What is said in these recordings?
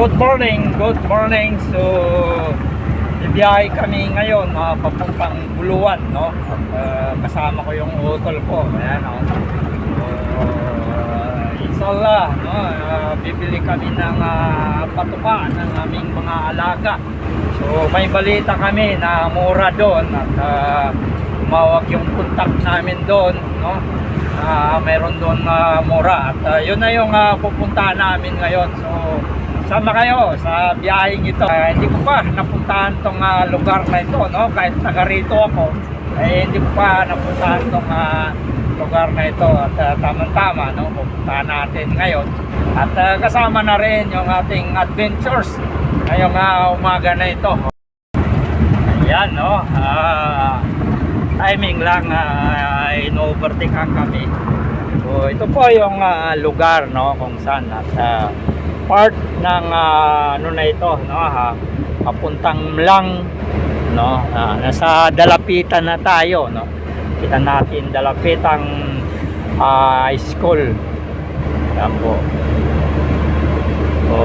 Good morning, good morning. So, ibiyahe kami ngayon uh, papuntang Buluan, no? Uh, kasama ko yung utol ko. Ayan, no? Uh, inshallah, no? Uh, bibili kami ng uh, patuka ng aming mga alaga. So, may balita kami na mura doon at uh, tumawag yung contact namin doon, no? Ah, meron doon na mura at ah, yun na yung ah, pupuntahan namin ngayon. So, sama kayo sa biyaheng ito. Ah, hindi ko pa napuntahan tong ah, lugar na ito, no? Kahit taga rito ako, eh, hindi ko pa napuntahan tong ah, lugar na ito at ah, tamang-tama, no? Pupuntahan natin ngayon. At ah, kasama na rin yung ating adventures ngayong ah, umaga na ito. Ayan, no? Ah, timing lang uh, in-overtakean kami. So, ito po yung ah, lugar no kung saan at ah, part ng ah, ano na ito no ha, papuntang Mlang no Ah, nasa Dalapitan na tayo no. Kita natin Dalapitang ah, school. Yan po. So,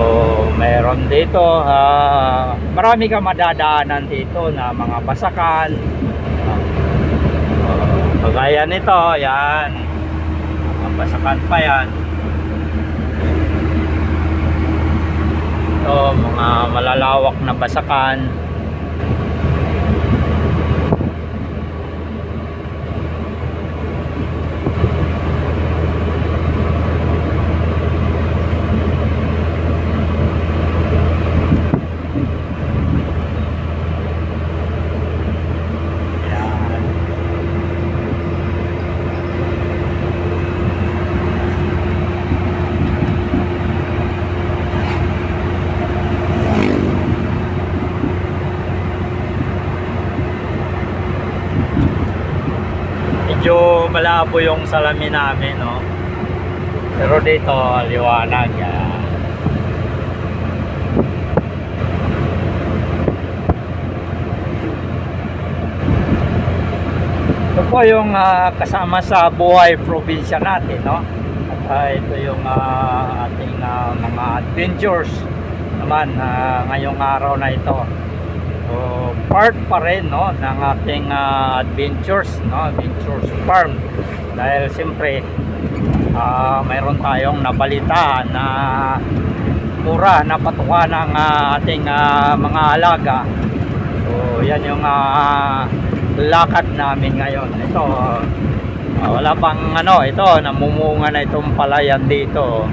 meron dito ah, marami kang madadaanan dito na mga basakan. Ah, Kagaya nito, yan. Mabasakan pa yan. Ito, mga malalawak na basakan. Yan. Medyo malabo yung salamin namin, no? Pero dito, liwanag yan. Ito po yung ah, kasama sa buhay probinsya natin, no? At ah, ito yung ah, ating ah, mga adventures naman ah, ngayong araw na ito. Part pa rin no ng ating ah, adventures no adventures farm. Dahil siyempre ah, mayroon tayong nabalitaan na mura na patuka ng ah, ating ah, mga alaga. So yan yung ah, lakad namin ngayon. Ito ah, wala pang ano ito namumunga na itong palayan dito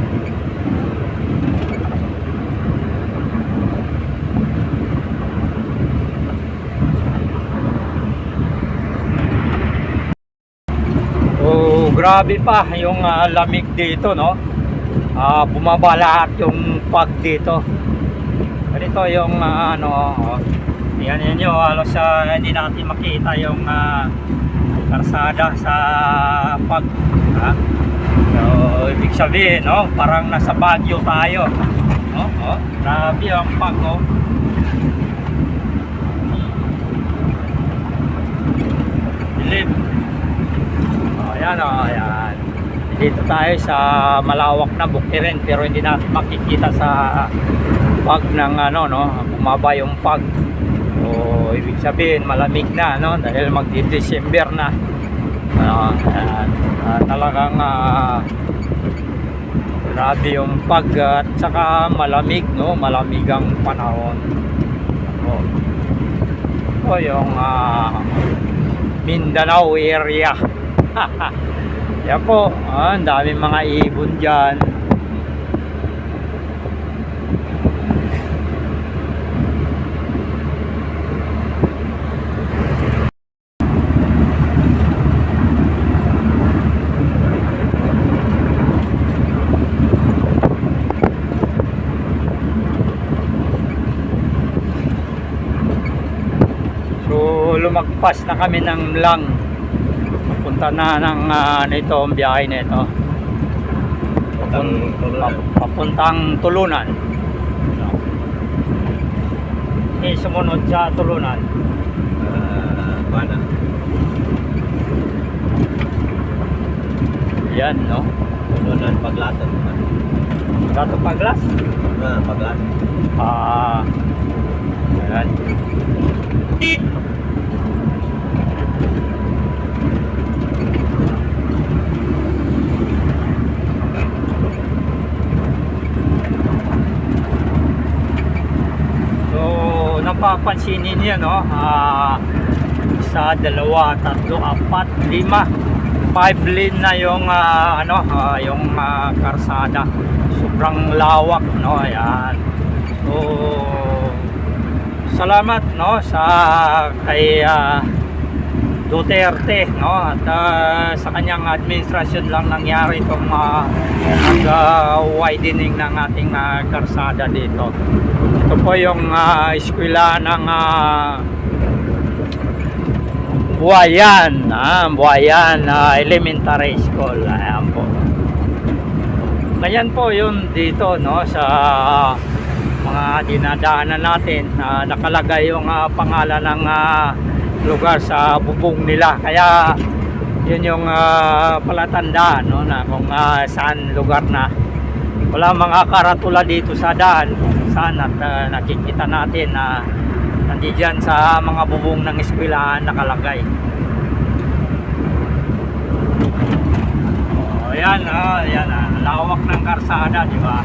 Oh, grabe pa yung ah, lamig dito, no? Ah, bumaba lahat yung pag dito. Ganito yung ah, ano, oh. Yan yan yun, halos sa hindi natin makita yung ah, karsada sa pag. Ha? So, ibig sabihin, no? Parang nasa Baguio tayo. No? Oh, grabe ang pag, oh. Oh, ayan oh. Dito tayo sa malawak na bukirin pero hindi natin makikita sa pag ng ano no, bumaba yung pag. O ibig sabihin malamig na no dahil magdi-December na. Ano, ayan. Ah, talagang ah, grabe yung pag at saka malamig no, malamig ang panahon. Oh. Ito yung ah, Mindanao area. Yan po, ah, ang daming mga ibon dyan. So lumagpas na kami ng lang. Punta na ng uh, nito ang biyahe nito. Papun- pap- papuntang tulunan. Eh, sumunod sa tulunan. Ah, mana? Yan, no? Tulunan paglasan. Dato Paglas. Ah, paglan. Ah, ayan. So, napapansin ninyo, no? Ah, isa, dalawa, tatlo, apat, lima. Five lane na yung ah, ano, ah, yung ah, karsada. Sobrang lawak, no? Ayan. So, salamat, no, sa kay ah, Duterte, no? At ah, sa kanyang administrasyon lang nangyari itong uh, widening ng ating ah, karsada dito. Ito po yung uh, eskwela ng ah, Buayan, ah, Buayan ah, Elementary School. Ayan po. Ganyan po yun dito no sa mga dinadaanan natin na nakalagay yung ah, pangalan ng ah, lugar sa bubong nila. Kaya yun yung ah, palatandaan no na kung ah, saan lugar na. Wala mga karatula dito sa daan saan at ah, nakikita natin na nandiyan sa mga bubong ng eskwelahan nakalagay. Oh, ayan, ah, ayan, ah, lawak ng karsada, di ba?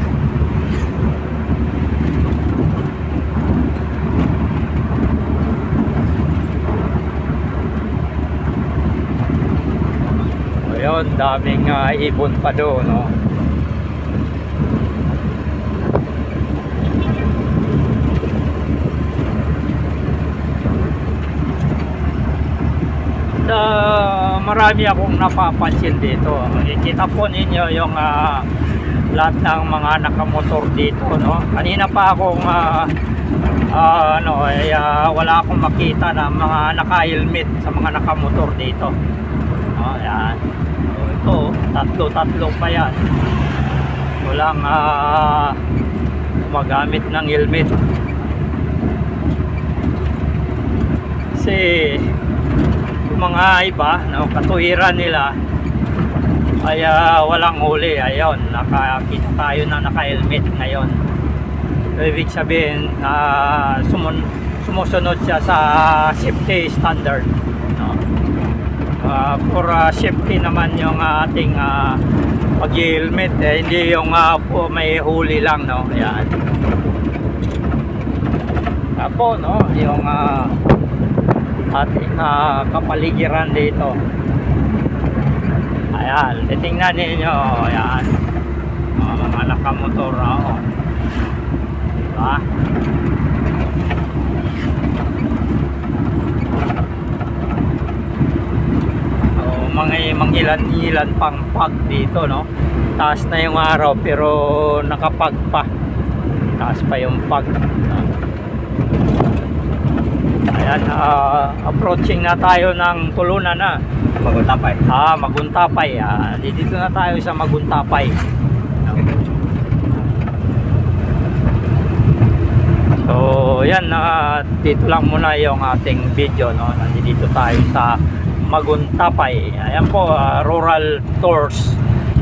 Ayun, daming ah, ibon pa doon, no? Ah, marami akong napapansin dito. Makikita po ninyo yung ah, lahat ng mga nakamotor dito, no? Kanina pa akong ah, ah, ano, ay, ah, wala akong makita na mga naka-helmet sa mga nakamotor dito. Oh, yan. So, ito, tatlo-tatlo pa yan. Walang ah, gumagamit ng helmet. Kasi mga iba, no, katuwiran nila ay ah, walang huli. Ayun, nakakita tayo na naka-helmet ngayon. So, ibig sabihin, ah, sumun sumusunod siya sa safety standard. No? Ah, for ah, safety naman yung ating uh, pag-helmet eh, hindi yung ah, po may huli lang no ayan Apo no yung ah, ating ah, kapaligiran dito ayan titingnan ninyo ayan mga mga nakamotor oh. diba So, mga manghilan-hilan pang pag dito, no? Taas na yung araw pero nakapag pa. Taas pa yung pag. no? Ayan, ah, approaching na tayo ng tulunan na. Magutapay. Ah, Maguntapay. Ah, dito na tayo sa Maguntapay. So, yan na dito lang muna yung ating video no. Nandito tayo sa Maguntapay. Ayan po, ah, rural tours.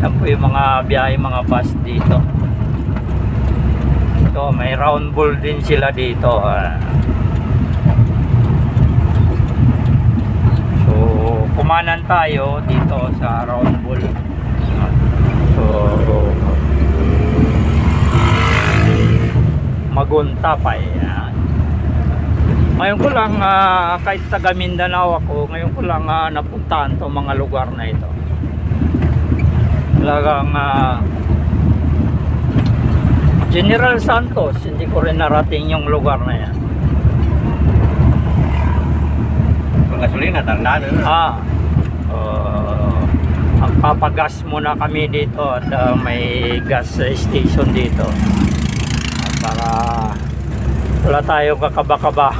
Yan po yung mga biyahe, mga bus dito. Ito, may round ball din sila dito. ah. So, kumanan tayo dito sa round ball. So, Maguntapay. Yan. Ngayon ko lang, ah, kahit taga Mindanao ako, ngayon ko lang ah, napuntahan to mga lugar na ito. Talagang ah, General Santos, hindi ko rin narating yung lugar na yan. Ang gasolina, tandaan na. Ah, uh, ang papagas muna kami dito at ah, may gas station dito. Ah, para wala tayong kakaba-kaba.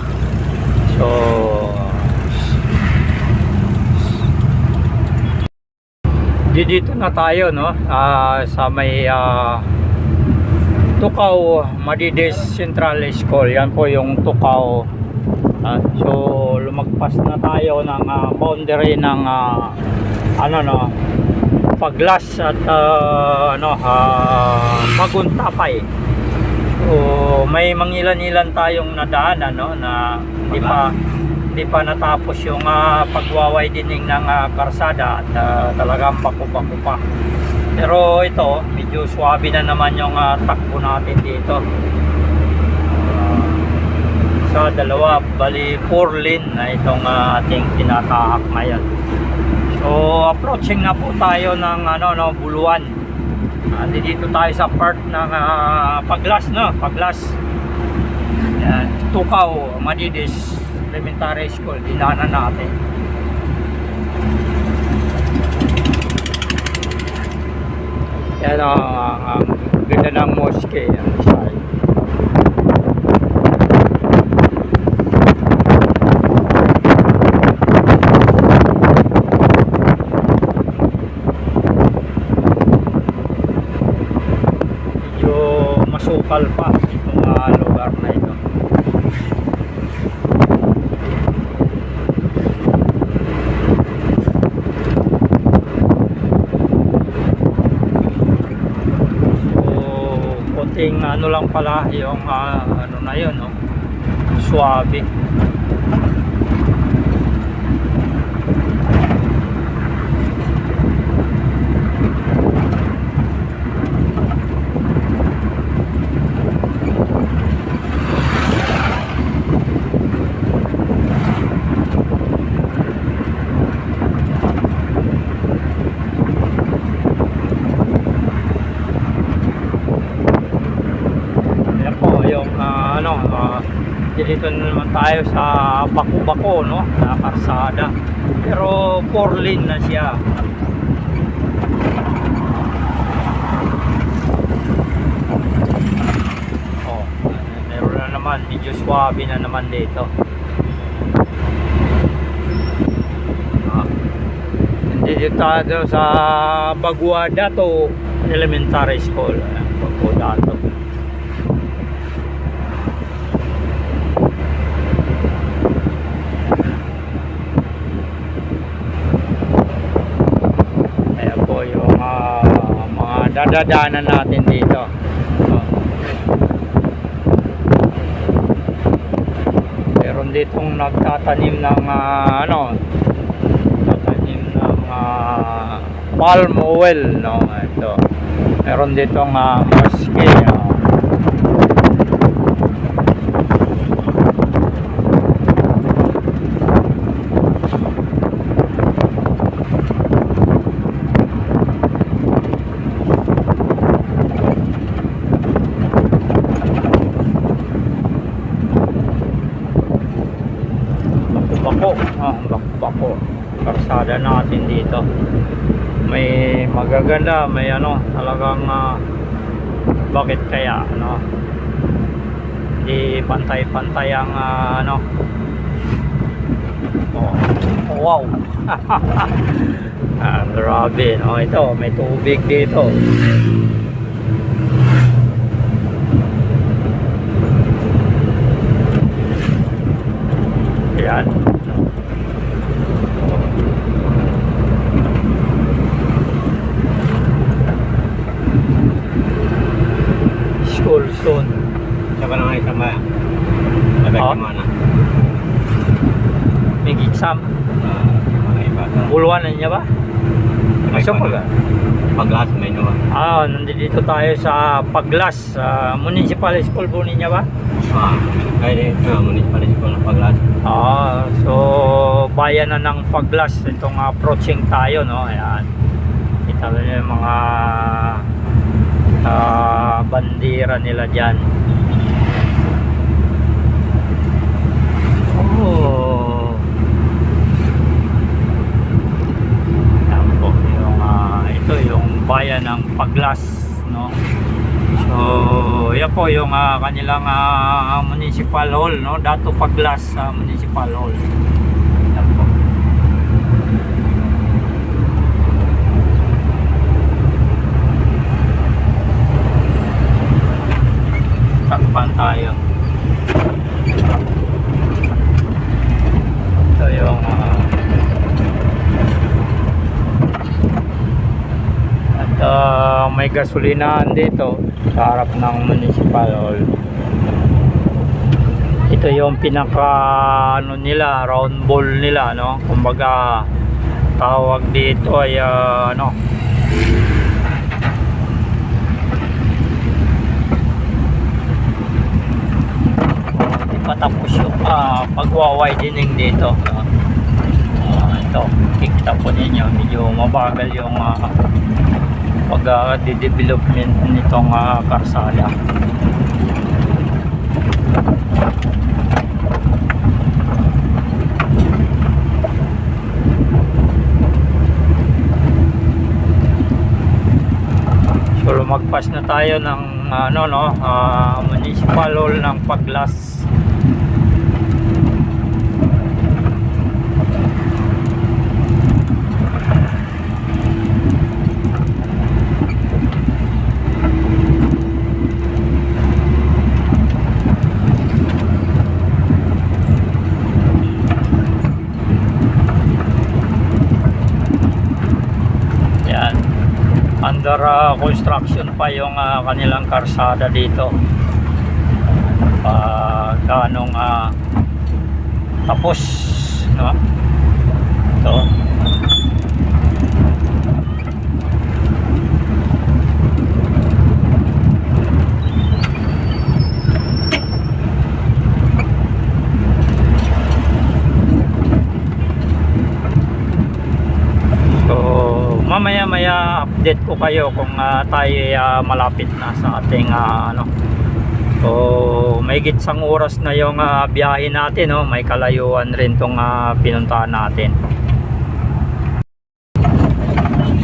So, di dito na tayo no Ah, sa may ah, Tukaw Madides Central School yan po yung Tukaw Ah, so lumagpas na tayo ng ah, boundary ng ah, ano no Paglas at ah, ano, ah, Maguntapay. So, may mangilan-ilan tayong nadaanan no na di pa di pa natapos yung uh, pagwawidening ng ah, karsada at ah, talagang bako-bako pa. Pero ito, medyo swabe na naman yung ah, takbo natin dito. Ah, sa dalawa, bali 4 lane na itong ah, ating tinatahak ngayon. So, approaching na po tayo ng ano, no, Buluan. Andi dito tayo sa part ng ah, Paglas, no? Paglas. Yan, Tukaw, Madidis Elementary School. Dinaanan natin. Yan ang ang ganda ng mosque. Yan, side. medyo masukal pa itong ah, lugar na ito. Konting ano lang pala yung ah, ano na yun, no? Suwabe. Yan po yung ah, ano, ah, dito na naman tayo sa Bako-Bako, no? Na karsada. Pero 4 lane na siya. Oh, meron na naman, medyo swabe na naman dito. Ah, dito tayo sa Baguada to Elementary School. Ayan, Baguada to. Ayan po yung ah, mga dadaanan natin dito. Meron ditong nagtatanim ng ah, ano, nagtatanim ng ah, palm oil, no? Ito. Meron ditong uh, mosque. Ah. Bako, ah, bako. Karsada natin dito. May magaganda, may ano, talagang ah, bakit kaya, ano? Di pantay-pantay ang ah, ano. Oh, wow. ah, grabe, no? Ito, may tubig dito. Yan. School zone. Siya ba na nga isang ba? Sabay Ah. ka mana. May exam. Buluan na niya ba? Masok ba? Paglas, may nuwa. Ah, nandito tayo sa Paglas, sa Municipal School po niya ba? Ah, kaya uh, municipal school ng Paglas. Ah, so bayan na ng Paglas itong approaching tayo, no? Ayan. Kita mo yung mga ah, bandera nila diyan. Oh. Yan po, yung ah, ito yung bayan ng Paglas, no? So, yan po yung ah, kanilang ah, municipal hall, no? Dato Paglas sa municipal hall. Yan po. Takpan tayo. Ito yung ah, ah, may gasolinahan dito sa harap ng municipal hall. Ito yung pinaka ano nila, round ball nila, no? Kumbaga tawag dito ay ah, ano Hindi pa tapos yung ah, pagwa-widening dito. no? Ah, ito, kikita po ninyo, medyo mabagal yung ah, pag-development nitong ah, karsada. So lumagpas na tayo ng ano no, ah, municipal hall ng Paglas. Yan. Under ah, construction pa yung ah, kanilang karsada dito. Pag anong ah, tapos, no? Ito. So, mamaya-maya update ko kayo kung ah, tayo ah, malapit na sa ating ah, ano. So, may gitsang oras na yung ah, biyahe natin, no? May kalayuan rin tong ah, pinuntahan natin.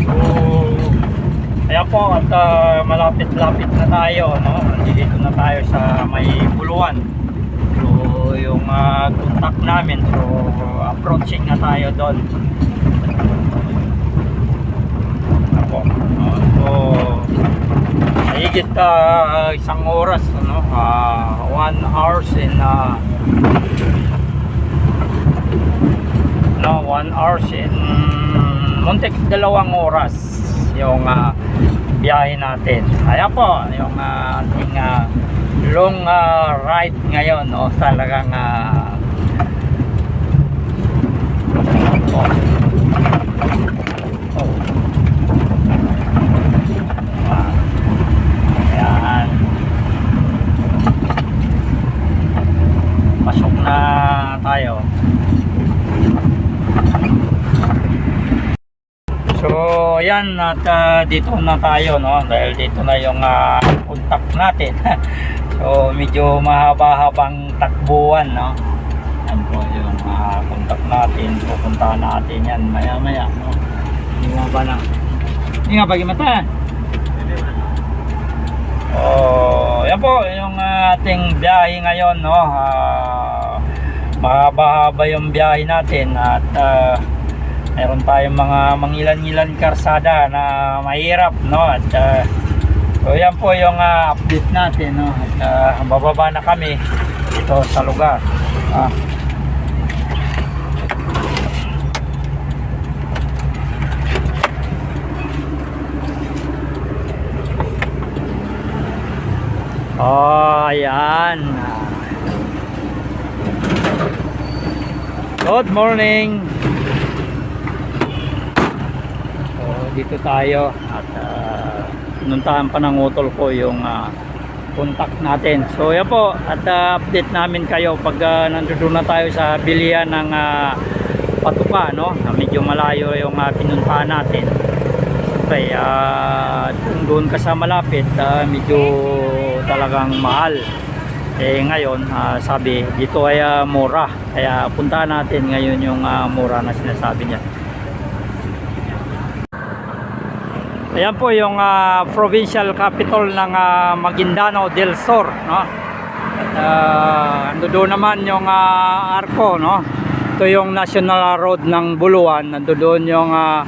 So, kaya po at ah, malapit-lapit na tayo, no? Nandito na tayo sa may buluan. So, yung ah, contact namin, so approaching na tayo doon. Ako. Uh, so, mahigit ah, isang oras, ano, ah, one hours in, ah, no, one hours in, muntik dalawang oras yung ah, biyahe natin. Kaya po, yung ah, ating ah, long ah, ride ngayon, no, talagang ah, oh, oh, Ayan. Pasok na tayo. So, ayan at ah, dito na tayo no dahil dito na yung ah, contact natin. so, medyo mahaba-habang takbuhan no. Yan po yung ah, contact natin. Pupuntahan natin yan maya-maya no. Hindi nga ba na? Hindi nga ba gimata? Oh, yan po yung ah, ating biyahe ngayon, no. Ah, mahaba-haba yung biyahe natin at ah, meron tayong mga mangilan-ngilan karsada na mahirap, no. At ah, so yan po yung ah, update natin, no. At ah, bababa na kami dito sa lugar. Ah. Oh, ayan. Good morning. So, dito tayo at uh, pinuntahan pa ng utol ko yung ah, contact natin. So, yan po. At ah, update namin kayo pag uh, nandoon na tayo sa bilihan ng ah, patuka, no? Medyo malayo yung uh, pinuntahan natin. Siyempre, ah, kung doon ka sa malapit, ah, medyo talagang mahal. Eh ngayon, ah, sabi, dito ay ah, mura. Kaya puntahan natin ngayon yung ah, mura na sinasabi niya. Ayan po yung ah, provincial capital ng ah, Maguindanao del Sur, no? At uh, ando doon naman yung ah, arko, no? Ito yung national road ng Buluan. Nando doon yung ah,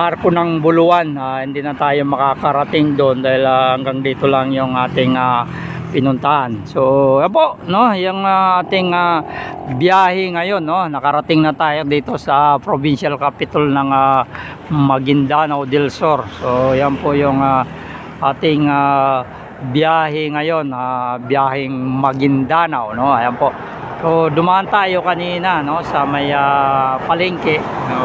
arko ng Buluan. Ah, hindi na tayo makakarating doon dahil ah, hanggang dito lang yung ating ah, pinuntahan. So, yan po, no, yung ah, ating ah, biyahe ngayon, no, nakarating na tayo dito sa provincial capital ng ah, Maguindanao del Sur. So, yan po yung ah, ating ah, biyahe ngayon, ah, biyaheng Maguindanao, no, ayan po. So, dumaan tayo kanina, no, sa may ah, palengke. So,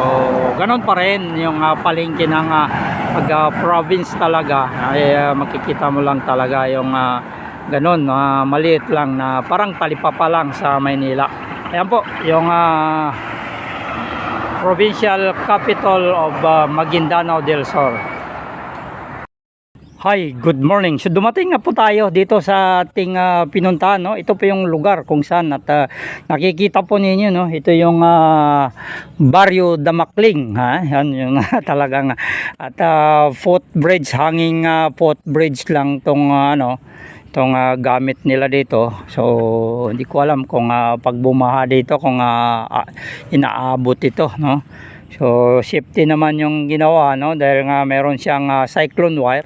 ganun pa rin yung ah, palengke ng ah, pag ah, province talaga ay ah, makikita mo lang talaga yung ah, ganun ah, maliit lang na parang talipapa lang sa Maynila ayan po yung ah, provincial capital of ah, Maguindanao del Sur Hi, good morning. So dumating na po tayo dito sa ating ah, pinuntahan, no. Ito po yung lugar kung saan at ah, nakikita po ninyo, no. Ito yung ah, Barrio Damakling, ha. Yan yung ah, talagang at ah, footbridge hanging ah, footbridge lang tong ah, ano itong ah, gamit nila dito. So hindi ko alam kung ah, pag bumaha dito kung ah, inaabot ito, no. So safety naman yung ginawa, no, dahil nga meron siyang ah, cyclone wire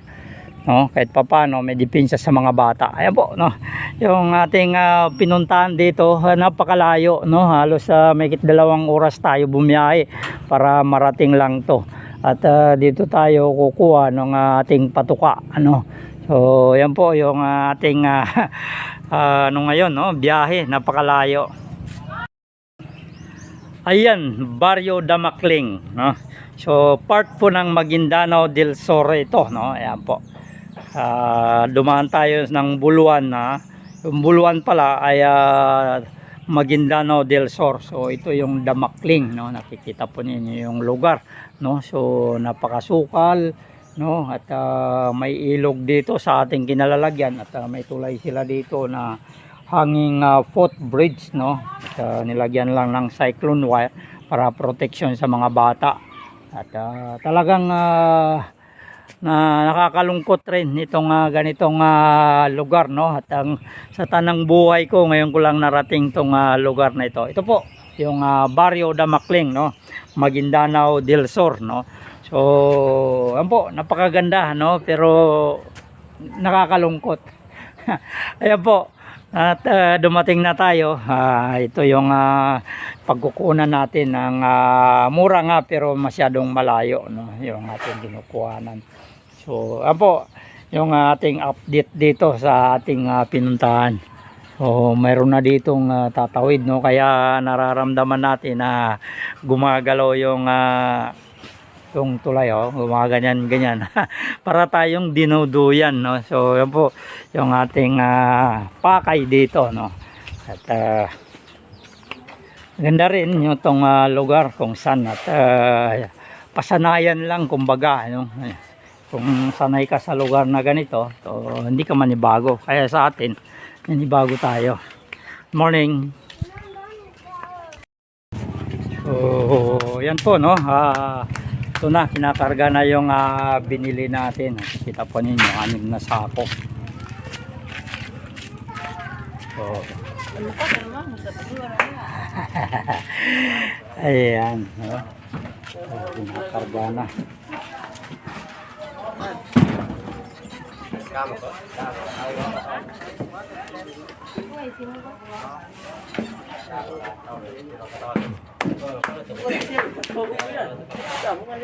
no? Kahit papano may depensa sa mga bata. Ayan po no? Yung ating ah, pinuntahan dito napakalayo no? Halos sa may dalawang oras tayo bumiyahe para marating lang to. At ah, dito tayo kukuha ng ah, ating patuka ano so yan po yung ah, ating ah, ano ngayon no biyahe napakalayo Ayan, Barrio Damakling, no? So, part po ng Maguindanao del Sur ito, no? Ayan po. Ah, dumaan tayo ng Buluan na yung Buluan pala ay ah, Maguindanao del Sur. So, ito yung Damakling, no? Nakikita po ninyo yung lugar, no? So, napakasukal, no? At ah, may ilog dito sa ating kinalalagyan at ah, may tulay sila dito na hanging uh, footbridge no? At, uh, nilagyan lang ng cyclone wire para protection sa mga bata. At uh, talagang uh, na nakakalungkot rin itong uh, ganitong uh, lugar no? At ang sa tanang buhay ko ngayon ko lang narating tong uh, lugar na ito. Ito po yung uh, Barrio Damakling no? Maguindanao del Sur no so yan po napakaganda no pero nakakalungkot ayan po at ah, dumating na tayo. Ah, ito yung ah, pagkukunan natin ng ah, mura nga pero masyadong malayo no yung ating kinukuhanan. So, apo yung ating update dito sa ating ah, pinuntahan. So, mayroon na ditong ah, tatawid no kaya nararamdaman natin na gumagalaw yung ah, yung tulay oh, gumaganyan ganyan. Para tayong dinuduyan no. So, yan po yung ating ah, pakay dito no. At ah, ganda rin yung tong ah, lugar kung saan at ah, pasanayan lang kumbaga no. Kung sanay ka sa lugar na ganito, to hindi ka manibago. Kaya sa atin, nanibago tayo. Morning. So, yan po no. Ah, ito na, kinakarga na yung ah, binili natin. Kita po ninyo, anim na sako. So, ayan. No? So, kinakarga na.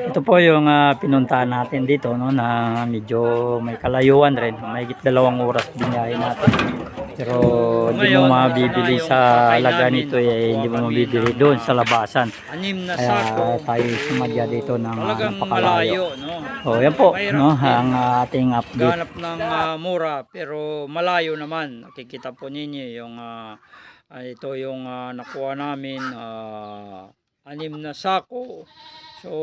Ito po yung ah, pinuntahan natin dito no na medyo may kalayuan rin. May dalawang oras binahe natin. Pero hindi mo mabibili sa alaga nito eh, hindi mo mabibili doon sa labasan. Kaya tayo sumadya dito ng ah, napakalayo. no? So yan po no ang ating update. Ganap ng ah, mura pero malayo naman. Nakikita po ninyo yung ah, ito yung ah, nakuha namin ah, anim na sako. So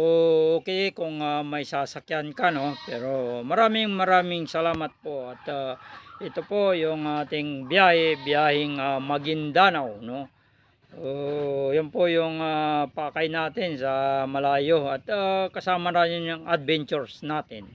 okay kung ah, may sasakyan ka no pero maraming maraming salamat po at ah, ito po yung ating biyahe, biyaheng ah, Maguindanao no. So, yan po yung ah, pakay natin sa malayo at ah, kasama na yun yung adventures natin.